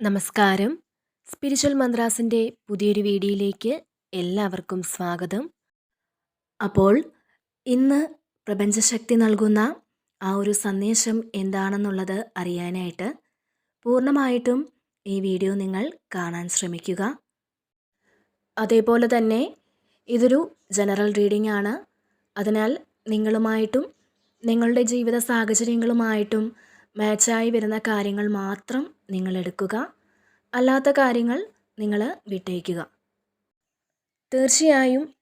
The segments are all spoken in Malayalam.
നമസ്കാരം. സ്പിരിച്വൽ മന്ത്രാസിന്റെ പുതിയൊരു വീഡിയോയിലേക്ക് എല്ലാവർക്കും സ്വാഗതം. അപ്പോൾ ഇന്ന് പ്രപഞ്ചശക്തി നൽകുന്ന ആ ഒരു സന്ദേശം എന്താണെന്നുള്ളത് അറിയാനായിട്ട് പൂർണമായിട്ടും ഈ വീഡിയോ നിങ്ങൾ കാണാൻ ശ്രമിക്കുക. അതേപോലെ തന്നെ ഇതൊരു ജനറൽ റീഡിംഗ് ആണ്. അതിനാൽ നിങ്ങളുമായിട്ടും നിങ്ങളുടെ ജീവിത സാഹചര്യങ്ങളുമായിട്ടും മാച്ചായി വരുന്ന കാര്യങ്ങൾ മാത്രം നിങ്ങൾ എടുക്കുക. അല്ലാത്ത കാര്യങ്ങൾ നിങ്ങൾ വിട്ടേക്കുക. തീർച്ചയായും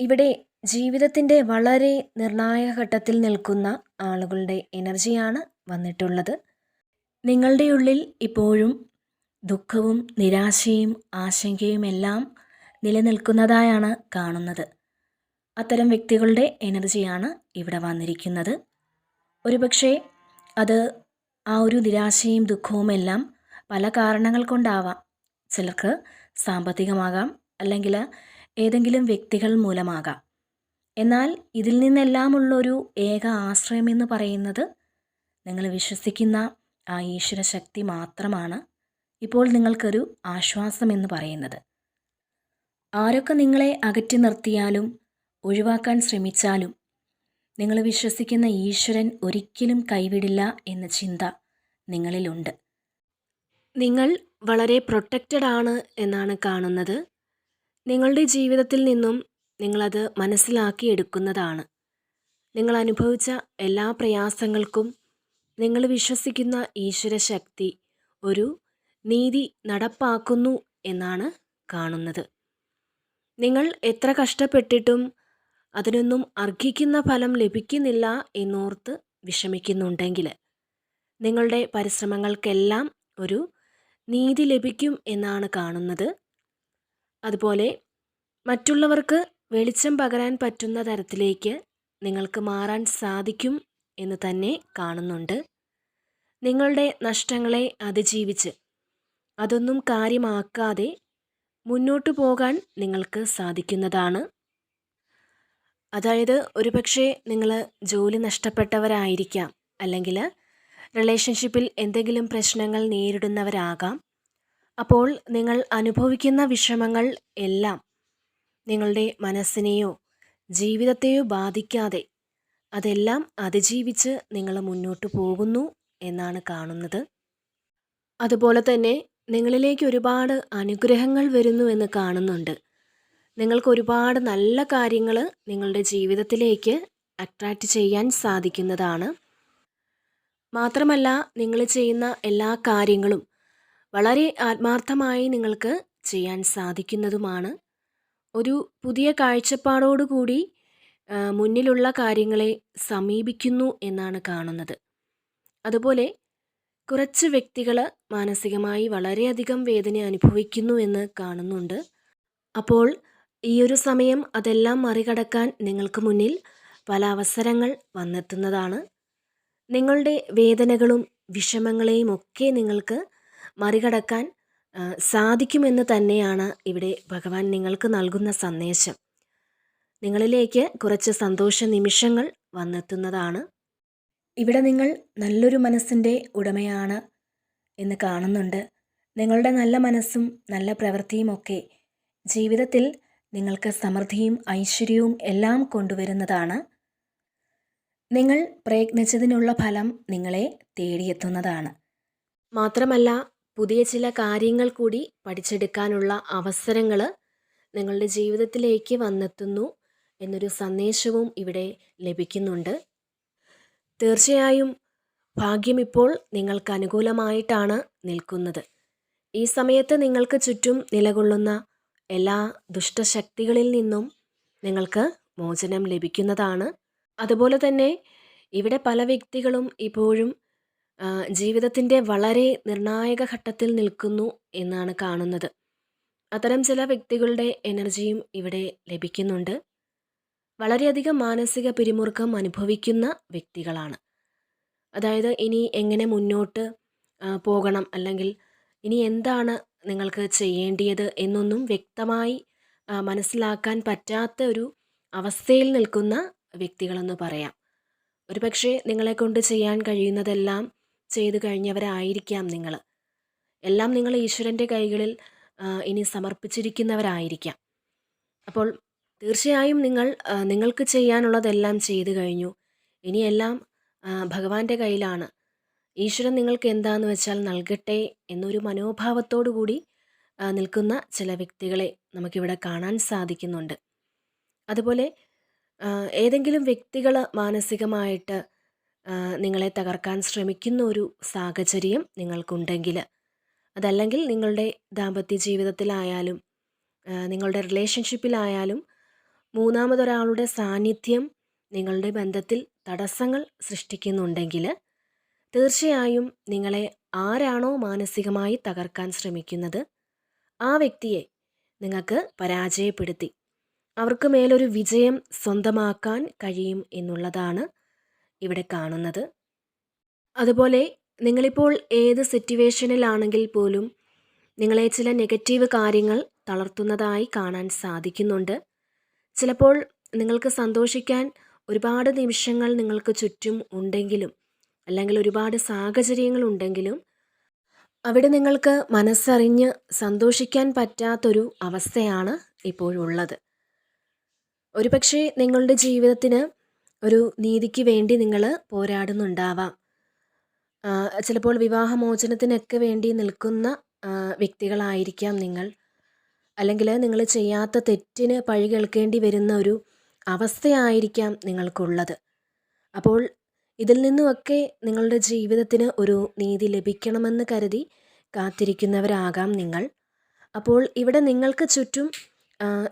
ഇവിടെ ജീവിതത്തിന്റെ വളരെ നിർണായക ഘട്ടത്തിൽ നിൽക്കുന്ന ആളുകളുടെ എനർജിയാണ് വന്നിട്ടുള്ളത്. നിങ്ങളുടെ ഉള്ളിൽ ഇപ്പോഴും ദുഃഖവും നിരാശയും ആശങ്കയും എല്ലാം നിലനിൽക്കുന്നതായാണ് കാണുന്നത്. അത്തരം വ്യക്തികളുടെ എനർജിയാണ് ഇവിടെ വന്നിരിക്കുന്നത്. ഒരുപക്ഷെ അത് ആ ഒരു നിരാശയും ദുഃഖവും എല്ലാം പല കാരണങ്ങൾ കൊണ്ടാവാം. ചിലർക്ക് സാമ്പത്തികമാകാം അല്ലെങ്കിൽ ഏതെങ്കിലും വ്യക്തികൾ മൂലമാകാം. എന്നാൽ ഇതിൽ നിന്നെല്ലാമുള്ളൊരു ഏക ആശ്രയം എന്ന് പറയുന്നത് നിങ്ങൾ വിശ്വസിക്കുന്ന ആ ഈശ്വര ശക്തി മാത്രമാണ് ഇപ്പോൾ നിങ്ങൾക്കൊരു ആശ്വാസം എന്ന് പറയുന്നത്. ആരൊക്കെ നിങ്ങളെ അകറ്റി നിർത്തിയാലും ഒഴിവാക്കാൻ ശ്രമിച്ചാലും നിങ്ങൾ വിശ്വസിക്കുന്ന ഈശ്വരൻ ഒരിക്കലും കൈവിടില്ല എന്ന ചിന്ത നിങ്ങളിലുണ്ട്. നിങ്ങൾ വളരെ പ്രൊട്ടക്റ്റഡ് ആണ് എന്നാണ് കാണുന്നത്. നിങ്ങളുടെ ജീവിതത്തിൽ നിന്നും നിങ്ങളത് മനസ്സിലാക്കിയെടുക്കുന്നതാണ് നിങ്ങൾ അനുഭവിച്ച എല്ലാ പ്രയാസങ്ങൾക്കും നിങ്ങൾ വിശ്വസിക്കുന്ന ഈശ്വര ശക്തി ഒരു നീതി നടപ്പാക്കുന്നു എന്നാണ് കാണുന്നത്. നിങ്ങൾ എത്ര കഷ്ടപ്പെട്ടിട്ടും അതിനൊന്നും അർഹിക്കുന്ന ഫലം ലഭിക്കുന്നില്ല എന്നോർത്ത് വിഷമിക്കുന്നുണ്ടെങ്കിൽ നിങ്ങളുടെ പരിശ്രമങ്ങൾക്കെല്ലാം ഒരു നീതി ലഭിക്കും എന്നാണ് കാണുന്നത്. അതുപോലെ മറ്റുള്ളവർക്ക് വെളിച്ചം പകരാൻ പറ്റുന്ന തരത്തിലേക്ക് നിങ്ങൾക്ക് മാറാൻ സാധിക്കും എന്ന് തന്നെ കാണുന്നുണ്ട്. നിങ്ങളുടെ നഷ്ടങ്ങളെ അതിജീവിച്ച് അതൊന്നും കാര്യമാക്കാതെ മുന്നോട്ടു പോകാൻ നിങ്ങൾക്ക് സാധിക്കുന്നതാണ്. അതായത് ഒരുപക്ഷെ നിങ്ങൾ ജോലി നഷ്ടപ്പെട്ടവരായിരിക്കാം. അല്ലെങ്കിൽ റിലേഷൻഷിപ്പിൽ എന്തെങ്കിലും പ്രശ്നങ്ങൾ നേരിടുന്നവരാകാം. അപ്പോൾ നിങ്ങൾ അനുഭവിക്കുന്ന വിഷമങ്ങൾ എല്ലാം നിങ്ങളുടെ മനസ്സിനെയോ ജീവിതത്തെയോ ബാധിക്കാതെ അതെല്ലാം അതിജീവിച്ച് നിങ്ങൾ മുന്നോട്ട് പോകുന്നു എന്നാണ് കാണുന്നത്. അതുപോലെ തന്നെ നിങ്ങളിലേക്ക് ഒരുപാട് അനുഗ്രഹങ്ങൾ വരുന്നു എന്ന് കാണുന്നുണ്ട്. നിങ്ങൾക്ക് ഒരുപാട് നല്ല കാര്യങ്ങൾ നിങ്ങളുടെ ജീവിതത്തിലേക്ക് അട്രാക്റ്റ് ചെയ്യാൻ സാധിക്കുന്നതാണ്. മാത്രമല്ല നിങ്ങൾ ചെയ്യുന്ന എല്ലാ കാര്യങ്ങളും വളരെ ആത്മാർത്ഥമായി നിങ്ങൾക്ക് ചെയ്യാൻ സാധിക്കുന്നതുമാണ്. ഒരു പുതിയ കാഴ്ചപ്പാടോടുകൂടി മുന്നിലുള്ള കാര്യങ്ങളെ സമീപിക്കുന്നു എന്നാണ് കാണുന്നത്. അതുപോലെ കുറച്ച് വ്യക്തികൾ മാനസികമായി വളരെയധികം വേദന അനുഭവിക്കുന്നു എന്ന് കാണുന്നുണ്ട്. അപ്പോൾ ഈ ഒരു സമയം അതെല്ലാം മറികടക്കാൻ നിങ്ങൾക്ക് മുന്നിൽ പല അവസരങ്ങൾ വന്നെത്തുന്നതാണ്. നിങ്ങളുടെ വേദനകളും വിഷമങ്ങളെയും ഒക്കെ നിങ്ങൾക്ക് മറികടക്കാൻ സാധിക്കുമെന്ന് തന്നെയാണ് ഇവിടെ ഭഗവാൻ നിങ്ങൾക്ക് നൽകുന്ന സന്ദേശം. നിങ്ങളിലേക്ക് കുറച്ച് സന്തോഷ നിമിഷങ്ങൾ വന്നെത്തുന്നതാണ്. ഇവിടെ നിങ്ങൾ നല്ലൊരു മനസ്സിന്റെ ഉടമയാണ് എന്ന് കാണുന്നുണ്ട്. നിങ്ങളുടെ നല്ല മനസ്സും നല്ല പ്രവൃത്തിയും ഒക്കെ ജീവിതത്തിൽ നിങ്ങൾക്ക് സമൃദ്ധിയും ഐശ്വര്യവും എല്ലാം കൊണ്ടുവരുന്നതാണ്. നിങ്ങൾ പ്രയത്നിച്ചതിനുള്ള ഫലം നിങ്ങളെ തേടിയെത്തുന്നതാണ്. മാത്രമല്ല പുതിയ ചില കാര്യങ്ങൾ കൂടി പഠിച്ചെടുക്കാനുള്ള അവസരങ്ങൾ നിങ്ങളുടെ ജീവിതത്തിലേക്ക് വന്നെത്തുന്നു എന്നൊരു സന്ദേശവും ഇവിടെ ലഭിക്കുന്നുണ്ട്. തീർച്ചയായും ഭാഗ്യം ഇപ്പോൾ നിങ്ങൾക്ക് അനുകൂലമായിട്ടാണ് നിൽക്കുന്നത്. ഈ സമയത്ത് നിങ്ങൾക്ക് ചുറ്റും നിലകൊള്ളുന്ന എല്ലാ ദുഷ്ടശക്തികളിൽ നിന്നും നിങ്ങൾക്ക് മോചനം ലഭിക്കുന്നതാണ്. അതുപോലെ തന്നെ ഇവിടെ പല വ്യക്തികളും ഇപ്പോഴും ജീവിതത്തിന്റെ വളരെ നിർണായക ഘട്ടത്തിൽ നിൽക്കുന്നു എന്നാണ് കാണുന്നത്. അത്തരം ചില വ്യക്തികളുടെ എനർജിയും ഇവിടെ ലഭിക്കുന്നുണ്ട്. വളരെയധികം മാനസിക പിരിമുറുക്കം അനുഭവിക്കുന്ന വ്യക്തികളാണ്. അതായത് ഇനി എങ്ങനെ മുന്നോട്ട് പോകണം അല്ലെങ്കിൽ ഇനി എന്താണ് നിങ്ങൾക്ക് ചെയ്യേണ്ടിയത് എന്നൊന്നും വ്യക്തമായി മനസ്സിലാക്കാൻ പറ്റാത്ത ഒരു അവസ്ഥയിൽ നിൽക്കുന്ന വ്യക്തികളെന്ന് പറയാം. ഒരുപക്ഷെ നിങ്ങളെക്കൊണ്ട് ചെയ്യാൻ കഴിയുന്നതെല്ലാം ചെയ്തു കഴിഞ്ഞവരായിരിക്കാം നിങ്ങൾ. എല്ലാം നിങ്ങൾ ഈശ്വരന്റെ കൈകളിൽ ഇനി സമർപ്പിച്ചിരിക്കുന്നവരായിരിക്കാം. അപ്പോൾ തീർച്ചയായും നിങ്ങൾ നിങ്ങൾക്ക് ചെയ്യാനുള്ളതെല്ലാം ചെയ്തു കഴിഞ്ഞു. ഇനിയെല്ലാം ഭഗവാന്റെ കയ്യിലാണ് ഈശ്വരൻ നിങ്ങൾക്ക് എന്താന്ന് വെച്ചാൽ നൽകട്ടെ എന്നൊരു മനോഭാവത്തോടു കൂടി നിൽക്കുന്ന ചില വ്യക്തികളെ നമുക്കിവിടെ കാണാൻ സാധിക്കുന്നുണ്ട്. അതുപോലെ ഏതെങ്കിലും വ്യക്തികൾ മാനസികമായിട്ട് നിങ്ങളെ തകർക്കാൻ ശ്രമിക്കുന്ന ഒരു സാഹചര്യം നിങ്ങൾക്കുണ്ടെങ്കിൽ അതല്ലെങ്കിൽ നിങ്ങളുടെ ദാമ്പത്യ ജീവിതത്തിലായാലും നിങ്ങളുടെ റിലേഷൻഷിപ്പിലായാലും മൂന്നാമതൊരാളുടെ സാന്നിധ്യം നിങ്ങളുടെ ബന്ധത്തിൽ തടസ്സങ്ങൾ സൃഷ്ടിക്കുന്നുണ്ടെങ്കിൽ തീർച്ചയായും നിങ്ങളെ ആരാണോ മാനസികമായി തകർക്കാൻ ശ്രമിക്കുന്നത് ആ വ്യക്തിയെ നിങ്ങൾക്ക് പരാജയപ്പെടുത്തി. അവർക്ക് മേലൊരു വിജയം സ്വന്തമാക്കാൻ കഴിയും എന്നുള്ളതാണ് ഇവിടെ കാണുന്നത്. അതുപോലെ നിങ്ങളിപ്പോൾ ഏത് സിറ്റുവേഷനിലാണെങ്കിൽ പോലും നിങ്ങളെ ചില നെഗറ്റീവ് കാര്യങ്ങൾ തളർത്തുന്നതായി കാണാൻ സാധിക്കുന്നുണ്ട്. ചിലപ്പോൾ നിങ്ങൾക്ക് സന്തോഷിക്കാൻ ഒരുപാട് നിമിഷങ്ങൾ നിങ്ങൾക്ക് ചുറ്റും ഉണ്ടെങ്കിലും അല്ലെങ്കിൽ ഒരുപാട് സാഹചര്യങ്ങളുണ്ടെങ്കിലും അവിടെ നിങ്ങൾക്ക് മനസ്സറിഞ്ഞ് സന്തോഷിക്കാൻ പറ്റാത്തൊരു അവസ്ഥയാണ് ഇപ്പോഴുള്ളത്. ഒരുപക്ഷെ നിങ്ങളുടെ ജീവിതത്തിന് ഒരു നീതിക്ക് വേണ്ടി നിങ്ങൾ പോരാടുന്നുണ്ടാവാം. ചിലപ്പോൾ വിവാഹമോചനത്തിനൊക്കെ വേണ്ടി നിൽക്കുന്ന വ്യക്തികളായിരിക്കാം നിങ്ങൾ. അല്ലെങ്കിൽ നിങ്ങൾ ചെയ്യാത്ത തെറ്റിന് പഴി കേൾക്കേണ്ടി വരുന്ന ഒരു അവസ്ഥയായിരിക്കാം നിങ്ങൾക്കുള്ളത്. അപ്പോൾ ഇതിൽ നിന്നുമൊക്കെ നിങ്ങളുടെ ജീവിതത്തിന് ഒരു നീതി ലഭിക്കണമെന്ന് കരുതി കാത്തിരിക്കുന്നവരാകാം നിങ്ങൾ. അപ്പോൾ ഇവിടെ നിങ്ങൾക്ക് ചുറ്റും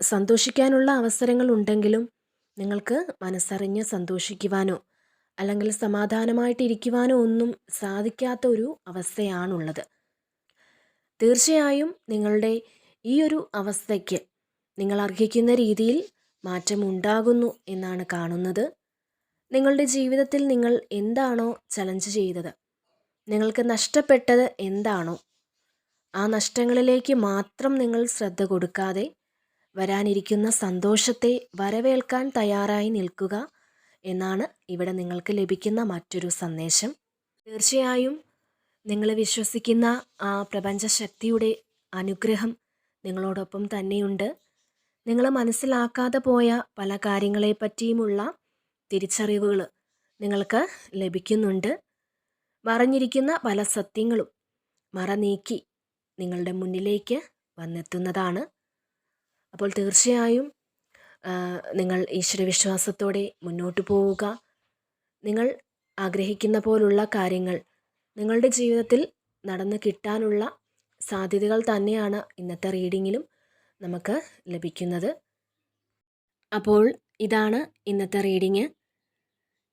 സന്തോഷിക്കാനുള്ള അവസരങ്ങൾ ഉണ്ടെങ്കിലും നിങ്ങൾക്ക് മനസ്സറിഞ്ഞ് സന്തോഷിക്കുവാനോ അല്ലെങ്കിൽ സമാധാനമായിട്ടിരിക്കുവാനോ ഒന്നും സാധിക്കാത്ത ഒരു അവസ്ഥയാണുള്ളത്. തീർച്ചയായും നിങ്ങളുടെ ഈ ഒരു അവസ്ഥയ്ക്ക് നിങ്ങൾ അർഹിക്കുന്ന രീതിയിൽ മാറ്റമുണ്ടാകുന്നു എന്നാണ് കാണുന്നത്. നിങ്ങളുടെ ജീവിതത്തിൽ നിങ്ങൾ എന്താണോ ചലഞ്ച് ചെയ്തത്? നിങ്ങൾക്ക് നഷ്ടപ്പെട്ടത് എന്താണോ? ആ നഷ്ടങ്ങളിലേക്ക് മാത്രം നിങ്ങൾ ശ്രദ്ധ കൊടുക്കാതെ വരാനിരിക്കുന്ന സന്തോഷത്തെ വരവേൽക്കാൻ തയ്യാറായി നിൽക്കുക എന്നാണ് ഇവിടെ നിങ്ങൾക്ക് ലഭിക്കുന്ന മറ്റൊരു സന്ദേശം. തീർച്ചയായും നിങ്ങൾ വിശ്വസിക്കുന്ന ആ പ്രപഞ്ചശക്തിയുടെ അനുഗ്രഹം നിങ്ങളോടൊപ്പം തന്നെയുണ്ട്. നിങ്ങൾ മനസ്സിലാക്കാതെ പോയ പല കാര്യങ്ങളെ പറ്റിയുമുള്ള തിരിച്ചറിവുകൾ നിങ്ങൾക്ക് ലഭിക്കുന്നുണ്ട്. മറഞ്ഞിരിക്കുന്ന പല സത്യങ്ങളും മറ നീക്കി നിങ്ങളുടെ മുന്നിലേക്ക് വന്നെത്തുന്നതാണ്. അപ്പോൾ തീർച്ചയായും നിങ്ങൾ ഈശ്വരവിശ്വാസത്തോടെ മുന്നോട്ട് പോവുക. നിങ്ങൾ ആഗ്രഹിക്കുന്ന പോലുള്ള കാര്യങ്ങൾ നിങ്ങളുടെ ജീവിതത്തിൽ നടന്നു കിട്ടാനുള്ള സാധ്യതകൾ തന്നെയാണ് ഇന്നത്തെ റീഡിങ്ങിലും നമുക്ക് ലഭിക്കുന്നത്. അപ്പോൾ ഇതാണ് ഇന്നത്തെ റീഡിങ്.